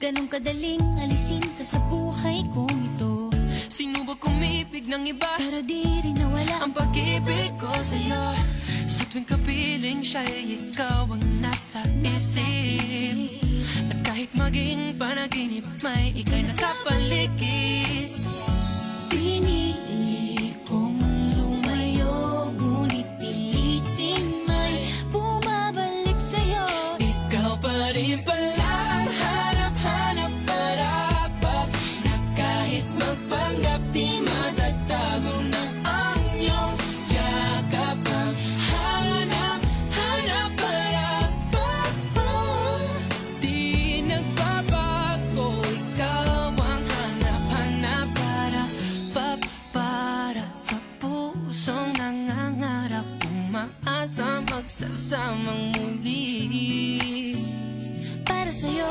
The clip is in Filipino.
kadaling alisin ka sa buhay kong ito. Sino ba kumibig ng iba? Pero di rin nawala Ang pag-ibig ko sa'yo. Sa tuwing kapiling siya ay ikaw ang nasa isip. At kahit maging panaginip may ikay nakapaligid Nangangarap umaasa magsasamang muli. Para sa'yo